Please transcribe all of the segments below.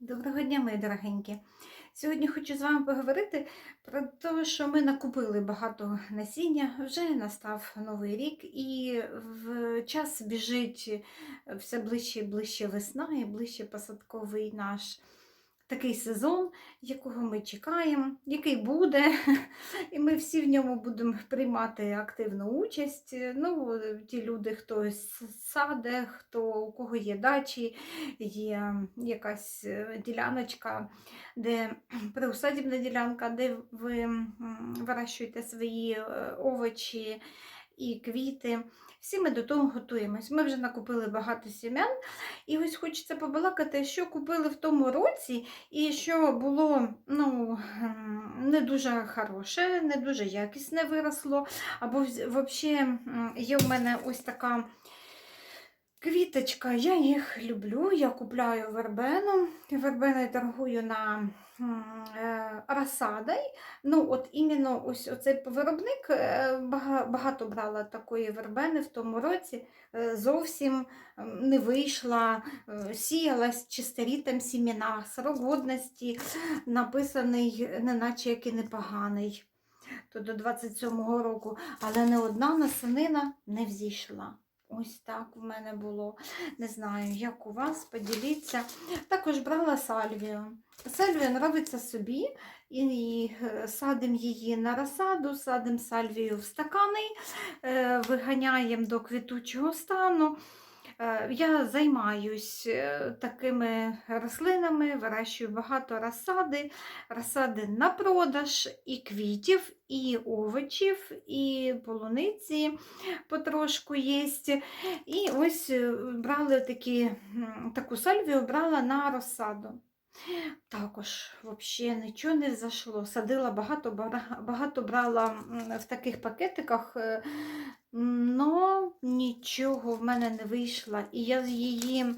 Доброго дня, мої дорогенькі. Сьогодні хочу з вами поговорити про те, що ми накупили багато насіння, вже настав новий рік, і в час біжить все ближче і ближче весна, і ближче посадковий наш такий сезон, якого ми чекаємо, який буде, і ми всі в ньому будемо приймати активну участь. Ну, ті люди, хто саде, хто у кого є дачі, є якась е, діляночка, де приусадібна ділянка, де ви вирощуєте свої е, овочі і квіти. Всі ми до того готуємось. Ми вже накупили багато сім'ян, і ось хочеться побалакати, що купили в тому році, і що було ну, не дуже хороше, не дуже якісне виросло. Або взагалі є в мене ось така. Квіточка, я їх люблю, я купляю вербену. Вербеною торгую на е. Ну, от іменно ось оцей виробник е, багато брала такої вербени в тому році. е, Зовсім не вийшла, сіялась чисторітем сімена, срок годності написаний, неначе який непоганий. То до 27-го року, але не одна насенина не взійшла. Ось так в мене було. Не знаю, як у вас, поділіться. Також брала сальвію. Сальвія нравиться собі, і е, садимо її на розсаду, садимо сальвію в стакани, е, виганяємо до квітучого стану. Е, Я займаюсь е, такими рослинами, вирощую багато розсади, розсади на продаж і квітів, і овочів, і полуниці потрошку є. І ось е, брали такі, таку сальвію брала на розсаду. Також взагалі нічого не взайшло. Садила багато, багато брала в таких пакетиках, но нічого в мене не вийшло. І я її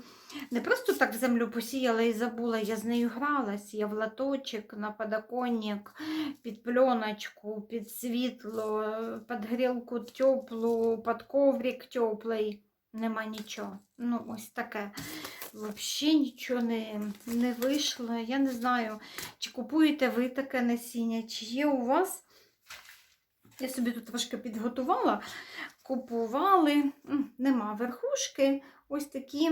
не просто так в землю посіяла і забула, я з нею гралась. Я в латочок, на подоконник, під пленочку, під світло, під грілку теплу, під коврик теплий. Нема нічого. Ну, ось таке. Взагалі нічого не, не вийшло. Я не знаю, чи купуєте ви таке насіння, чи є у вас. Я собі тут трошки підготувала, купували, нема верхушки, ось такі,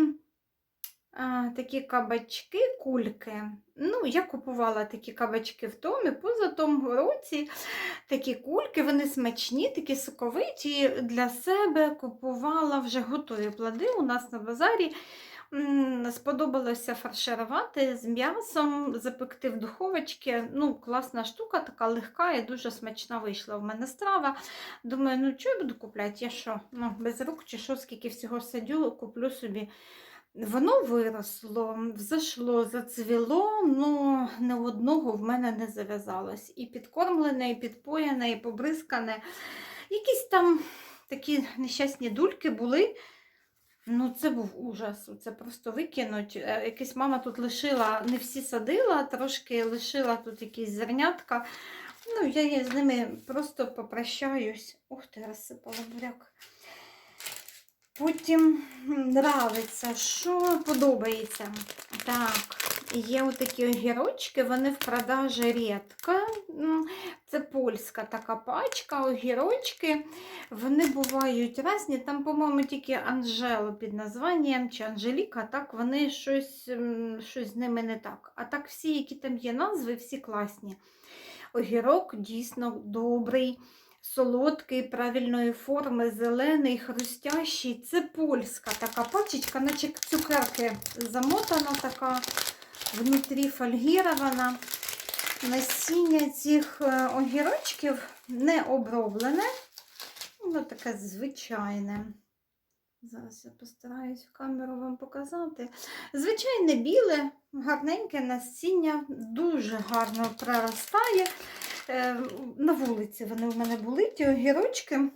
а, такі кабачки, кульки. Ну, я купувала такі кабачки в Томі, поза тому році такі кульки, вони смачні, такі соковиті. Для себе купувала вже готові плоди у нас на базарі. Сподобалося фарширувати з м'ясом, запекти в духовочці. Ну, класна штука, така легка і дуже смачна вийшла в мене страва. Думаю, ну що я буду купляти? Я що? Ну, без рук чи що, скільки всього садю, куплю собі. Воно виросло, взошло, зацвіло, але не одного в мене не зав'язалось. І підкормлене, і підпоєне, і побризкане. Якісь там такі нещасні дульки були. Ну, це був ужас. Це просто викинуть. Е, Якась мама тут лишила, не всі садила, трошки лишила тут якісь зернятка. Ну, я, з ними просто попрощаюсь. Ух ти, розсипала буряк. Потім нравиться, що подобається. Так, є отакі огірочки, вони в продажі рідко. Це польська така пачка, огірочки. Вони бувають різні. Там, по-моєму, тільки Анжела під названням чи Анжеліка, так вони щось, щось з ними не так. А так всі, які там є назви, всі класні. Огірок дійсно добрий, солодкий, правильної форми, зелений, хрустящий. Це польська така пачечка, наче цукерки замотана така, внутрі фольгірована. Насіння цих е, огірочків не оброблене. Воно таке звичайне. Зараз я постараюсь камеру вам показати. Звичайне біле, гарненьке насіння, дуже гарно проростає. Е, На вулиці вони в мене були, ті огірочки.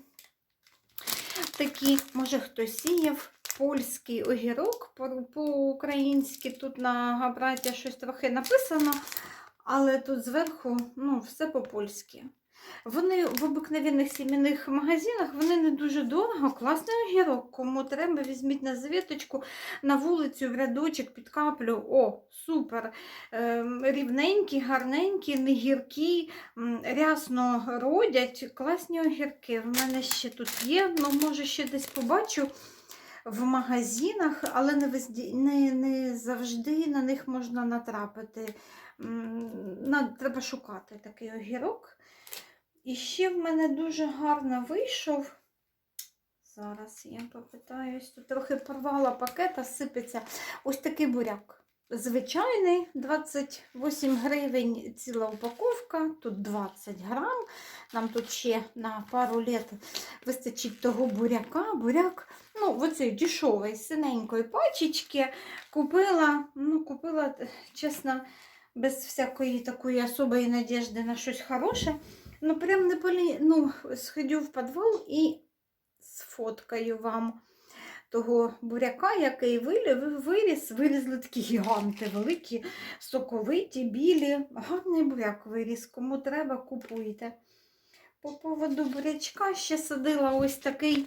Такі, може, хтось сіяв. Польський огірок по- по-українськи. Тут на габраті щось трохи написано, але тут зверху ну, все по-польськи. Вони в обикновених сімейних магазинах вони не дуже дорого, класний огірок. Кому треба, візьміть на завіточку, на вулицю, в рядочок під каплю. О, супер! Ем, рівненькі, гарненькі, не гіркі, рясно родять. Класні огірки. В мене ще тут є, ну, може, ще десь побачу в магазинах, але не, не, не завжди на них можна натрапити. Треба шукати такий огірок. І ще в мене дуже гарно вийшов. Зараз я попитаюсь, тут трохи порвала пакета, сипеться. Ось такий буряк. Звичайний 28 гривень ціла упаковка, тут 20 грам. Нам тут ще на пару літ вистачить того буряка. Буряк, ну, в оцій дешевої синенької пачечки купила, ну, купила, чесно, без всякої такої особої надіжди на щось хороше. Ну, прям не полі... ну, сходю в підвал і сфоткаю вам того буряка, який виріс. Вирізли такі гіганти, великі, соковиті, білі. Гарний буряк виріс. Кому треба, купуйте. По поводу бурячка ще садила ось такий.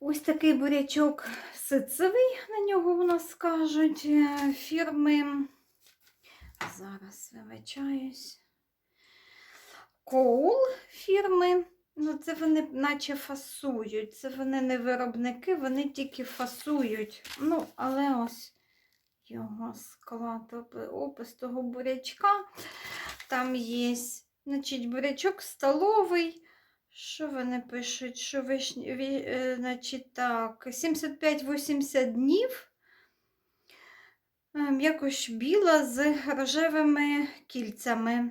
Ось такий бурячок ситцевий, на нього у нас кажуть, е, фірми. Зараз вибачаюсь. Коул фірми. Ну, це вони наче фасують. Це вони не виробники, вони тільки фасують. Ну, але ось його склад, опи- опис того бурячка. Там є, значить, бурячок столовий. Що вони пишуть? Що вишні, ві- е, значить, так, 75-80 днів. М'якош біла з рожевими кільцями.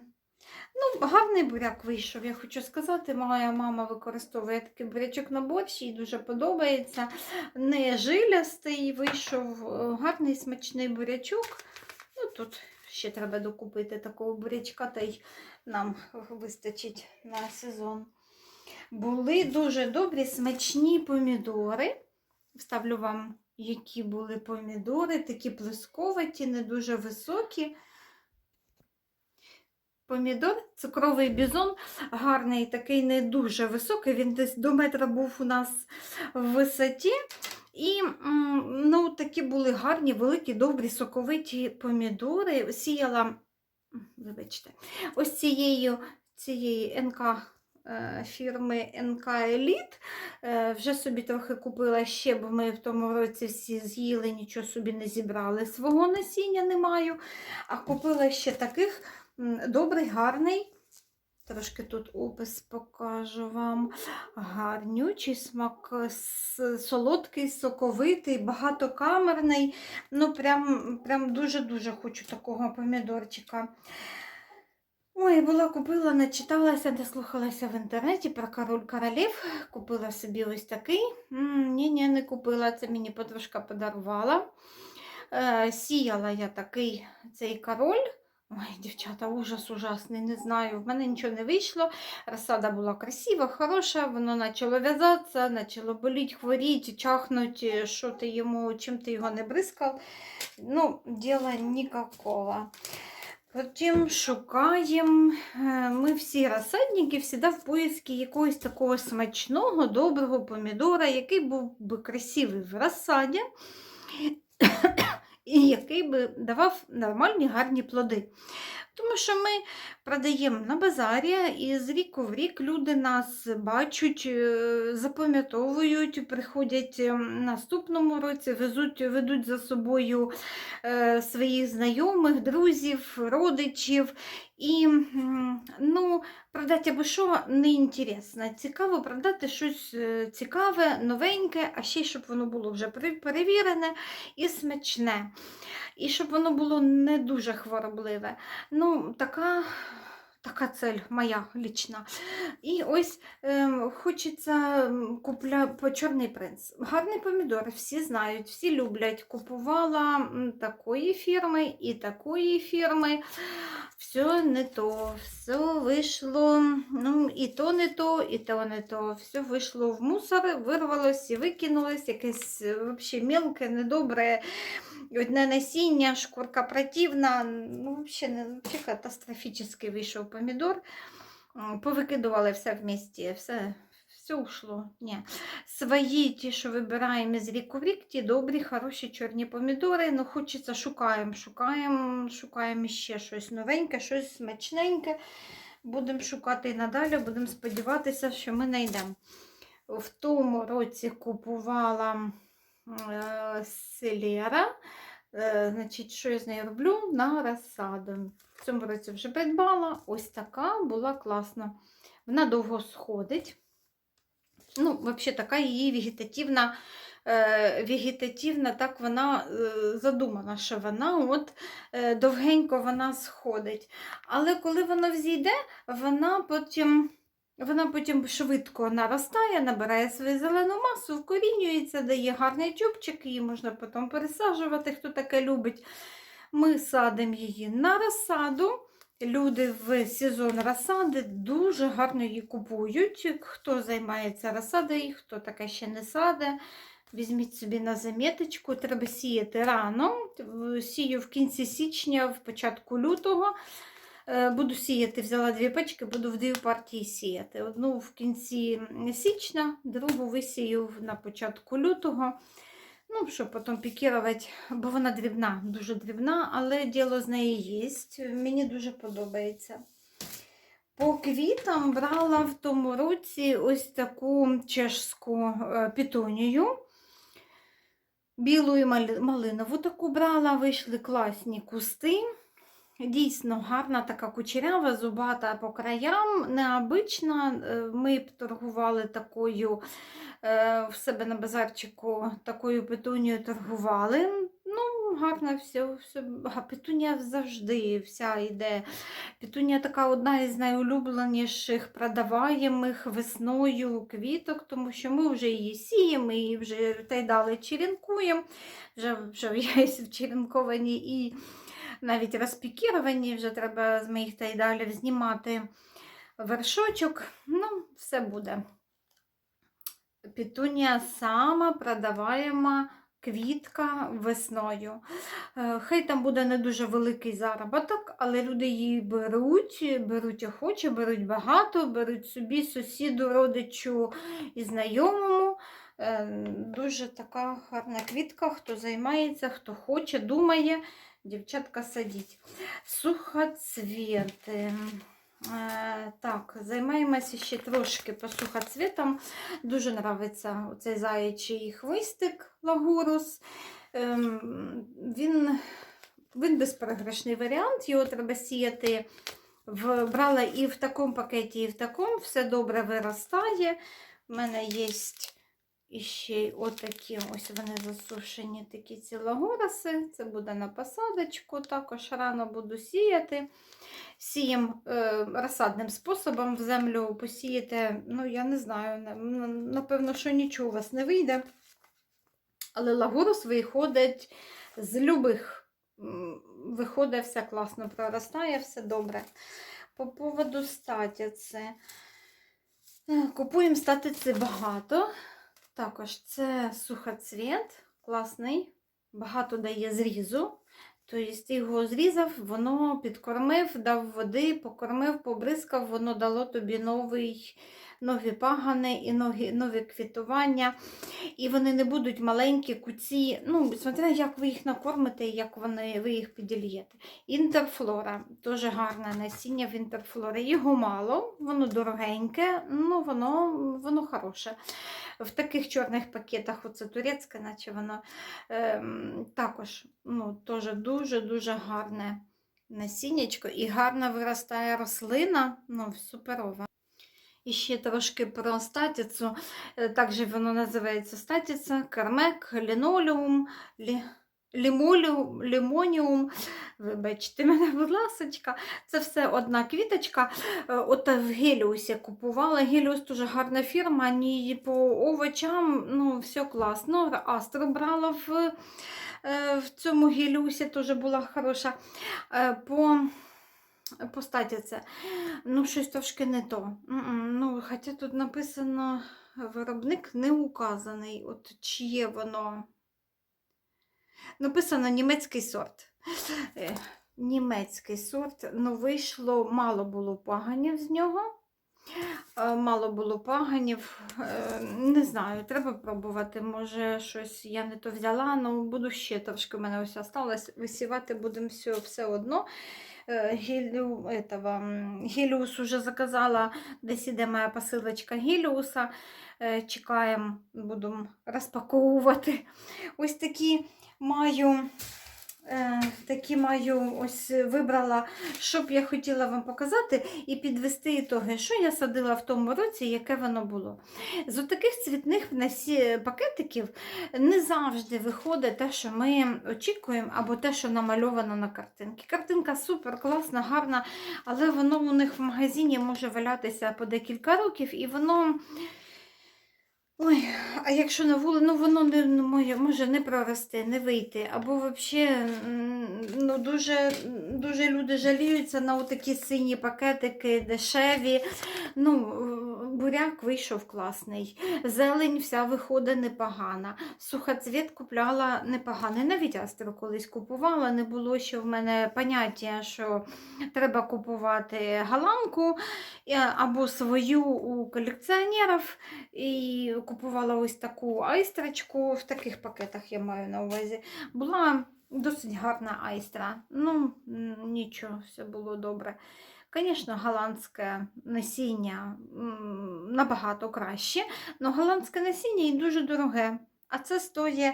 Ну, гарний буряк вийшов, я хочу сказати. Моя мама використовує такий бурячок на борщ, їй дуже подобається. Не жилястий, вийшов е, гарний смачний бурячок. Ну, тут ще треба докупити такого бурячка, та й нам вистачить на сезон. Були дуже добрі смачні помідори. Вставлю вам, які були помідори, такі плосковаті, не дуже високі. Помідор, цукровий бізон, гарний, такий не дуже високий. Він десь до метра був у нас в висоті. І ну, такі були гарні, великі, добрі, соковиті помідори. Сіяла, вибачте, ось цією, цієї НК е, фірми НК Еліт. Е, Вже собі трохи купила ще, бо ми в тому році всі з'їли, нічого собі не зібрали. Свого насіння не маю. А купила ще таких. Добрий, гарний. Трошки тут опис покажу вам. Гарнючий смак, солодкий, соковитий, багатокамерний. Ну, прям, прям дуже-дуже хочу такого помідорчика. Ой, була купила, начиталася, дослухалася в інтернеті про король королів. Купила собі ось такий. Ні-ні, не купила, це мені подружка подарувала. Е, Сіяла я такий цей король. Ой, дівчата, ужас ужасний, не знаю. В мене нічого не вийшло. Розсада була красива, хороша, воно почало в'язатися, почало боліти, хворіти, чахнути, що ти йому, чим ти його не бризкав. Ну, діла ніякого. Потім шукаємо. е, Ми всі розсадники завжди в поиску якогось такого смачного, доброго помідора, який був би красивий в розсаді і який би давав нормальні гарні плоди. Тому що ми продаємо на базарі, і з ріку в рік люди нас бачать, е, запам'ятовують, приходять е, наступному році, везуть, ведуть за собою е, своїх знайомих, друзів, родичів. І ну, продати або що не інтересно. Цікаво продати щось е, цікаве, новеньке, а ще щоб воно було вже пере- перевірене і смачне. І щоб воно було не дуже хворобливе. Ну, така, така цель моя лічна. І ось ем, хочеться купля по Чорний принц. Гарний помідор, всі знають, всі люблять. Купувала такої фірми і такої фірми. Все не то, все вийшло, ну і то не то, і то не то. Все вийшло в мусор, вирвалось і викинулось, якесь е, вообще мелке, недобре. Одне насіння, шкурка противна. Ну, взагалі, катастрофічний вийшов помідор. Повикидували все в місті, все, все ушло. Ні. Свої, ті, що вибираємо з ріку в рік, ті добрі, хороші чорні помідори. Ну, хочеться, шукаємо, шукаємо, шукаємо ще щось новеньке, щось смачненьке. Будемо шукати і надалі, будемо сподіватися, що ми знайдемо. В тому році купувала селера. Е, значить, що я з нею роблю? На розсаду. В цьому році вже придбала. Ось така була класна. Вона довго сходить. Ну, взагалі, така її вегетативна, е, вегетативна так вона е, задумана, що вона от е, довгенько вона сходить. Але коли вона взійде, вона потім. Вона потім швидко наростає, набирає свою зелену масу, вкорінюється, дає гарний чубчик, її можна потім пересаджувати, хто таке любить. Ми садимо її на розсаду. Люди в сезон розсади дуже гарно її купують. Хто займається розсадою, хто таке ще не саде, візьміть собі на заміточку. Треба сіяти рано. Сію в кінці січня, в початку лютого. Е, Буду сіяти, взяла дві пачки, буду в дві партії сіяти. Одну в кінці січня, другу висію на початку лютого. Ну, щоб потім пікірувати, бо вона дрібна, дуже дрібна, але діло з неї є. Мені дуже подобається. По квітам брала в тому році ось таку чешську е, пітонію. Білу і малинову таку брала, вийшли класні кусти. Дійсно гарна така кучерява, зубата по краям, необична. Е, Ми б торгували такою е, в себе на базарчику, такою петунією торгували. Ну, гарно все. все. А петунія завжди вся йде. Петунія така одна із найулюбленіших продаваємих весною квіток, тому що ми вже її сіємо, і вже та й далі черенкуємо. Вже, вже в черенковані і навіть розпікіровані, вже треба з моїх тайдалів знімати вершочок. Ну, все буде. Петунія сама продаваєма квітка весною. Е, Хай там буде не дуже великий заробіток, але люди її беруть, беруть охоче, беруть багато, беруть собі сусіду, родичу і знайомому. Е, Дуже така гарна квітка, хто займається, хто хоче, думає. Дівчатка садіть. Сухоцвіти. Е, Так, займаємося ще трошки по сухоцвітам. Дуже подобається оцей заячий хвистик лагурус. Ем, Він, він безпереграшний варіант, його треба сіяти. В, брала і в такому пакеті, і в такому. Все добре виростає. У мене є і ще й отакі, ось вони засушені, такі ці лагураси. Це буде на посадочку, також рано буду сіяти. Сієм е, розсадним способом в землю посіяти, ну, я не знаю, на- на- напевно, що нічого у вас не вийде. Але лагурус виходить з любих. Виходить все класно, проростає, все добре. По поводу статіці. Е, Купуємо статиці багато. Також це сухоцвіт, класний, багато дає зрізу. Тобто його зрізав, воно підкормив, дав води, покормив, побризкав, воно дало тобі новий, нові пагани і нові, нові квітування. І вони не будуть маленькі, куці. Ну, смотря, як ви їх накормите, як вони, ви їх підільєте. Інтерфлора, дуже гарне насіння в інтерфлори. Його мало, воно дорогеньке, ну воно, воно хороше. В таких чорних пакетах, оце турецьке, наче воно ем, також ну, дуже-дуже гарне насіннячко і гарно виростає рослина, ну, суперова. І ще трошки про статіцу. Е, Також воно називається статіця, кармек, лінолеум, лі... лімоліум, лімоніум. Вибачте мене, будь ласочка. Це все одна квіточка. Е, От в Геліусі купувала. Геліус дуже гарна фірма, ні по овочам, ну, все класно. Астру брала в, е, в цьому Геліусі, теж була хороша. По, по це. Ну, щось трошки не то. Ну, хоча тут написано виробник не указаний. От чиє воно. Написано німецький сорт. Е, Німецький сорт, ну вийшло, мало було паганів з нього. Е, Мало було паганів. Е, Не знаю, треба пробувати. Може, щось я не то взяла, ну буду ще трошки. У мене ось осталось. Висівати будемо все, все одно. Е, Гелю, этого, Геліус уже заказала, десь іде моя посилочка Геліуса. Е, Чекаємо, будемо розпаковувати. Ось такі маю. Е, Такі маю ось вибрала, що б я хотіла вам показати і підвести ітоги, що я садила в тому році, яке воно було. З таких цвітних пакетиків не завжди виходить те, що ми очікуємо, або те, що намальовано на картинці. Картинка супер, класна, гарна, але воно у них в магазині може валятися по декілька років, і воно. Ой, а якщо на вулиці, ну воно не ну, моє, може не прорости, не вийти. Або взагалі ну, дуже, дуже люди жаліються на такі сині пакетики, дешеві. Ну, буряк вийшов класний. Зелень вся виходить непогана. Сухоцвіт купляла непоганий. Навіть астру колись купувала. Не було ще в мене поняття, що треба купувати галанку е, або свою у колекціонерів. І купувала ось таку айстрочку в таких пакетах я маю на увазі. Була досить гарна айстра. Ну, нічого, все було добре. Звісно, голландське насіння набагато краще, але голландське насіння і дуже дороге. А це стоїть.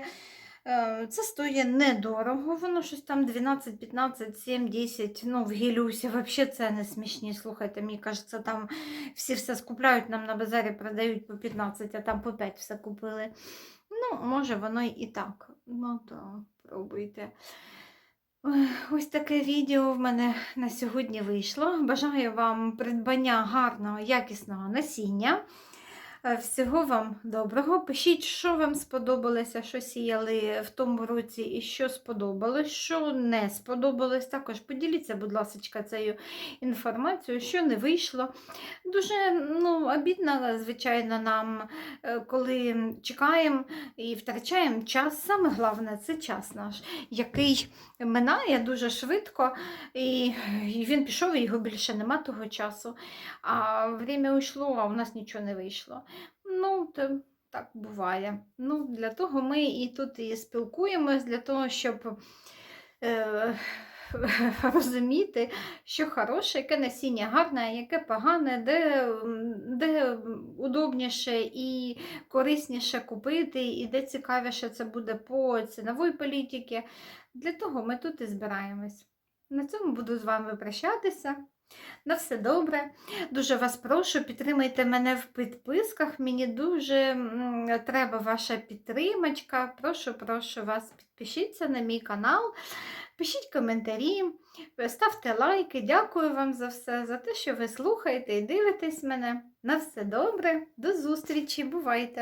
е, Це стоїть недорого, воно щось там 12, 15, 7, 10, ну в Гелюсі взагалі це не смішні. Слухайте, мені кажеться, там всі все скупляють, нам на базарі продають по 15, а там по 5 все купили. Ну, може, воно і так. Ну, то пробуйте. Ось таке відео в мене на сьогодні вийшло. Бажаю вам придбання гарного, якісного насіння. Е, Всього вам доброго. Пишіть, що вам сподобалося, що сіяли в тому році і що сподобалось, що не сподобалось. Також поділіться, будь ласка, цією інформацією, що не вийшло. Дуже ну, обідно, звичайно, нам, е, коли чекаємо і втрачаємо час. Саме головне це час наш, який минає дуже швидко, і, він пішов, і його більше нема того часу. А время уйшло, а у нас нічого не вийшло. Ну, то так буває. Ну, Для того ми і тут і спілкуємось, для того, щоб е, розуміти, що хороше, яке насіння гарне, яке погане, де, де удобніше і корисніше купити, і де цікавіше це буде по ціновій політиці. Для того ми тут і збираємось. На цьому буду з вами прощатися. На все добре. Дуже вас прошу, підтримайте мене в підписках. Мені дуже треба ваша підтримочка. Прошу, прошу вас, підпишіться на мій канал, пишіть коментарі, ставте лайки. Дякую вам за все, за те, що ви слухаєте і дивитесь мене. На все добре, до зустрічі, бувайте!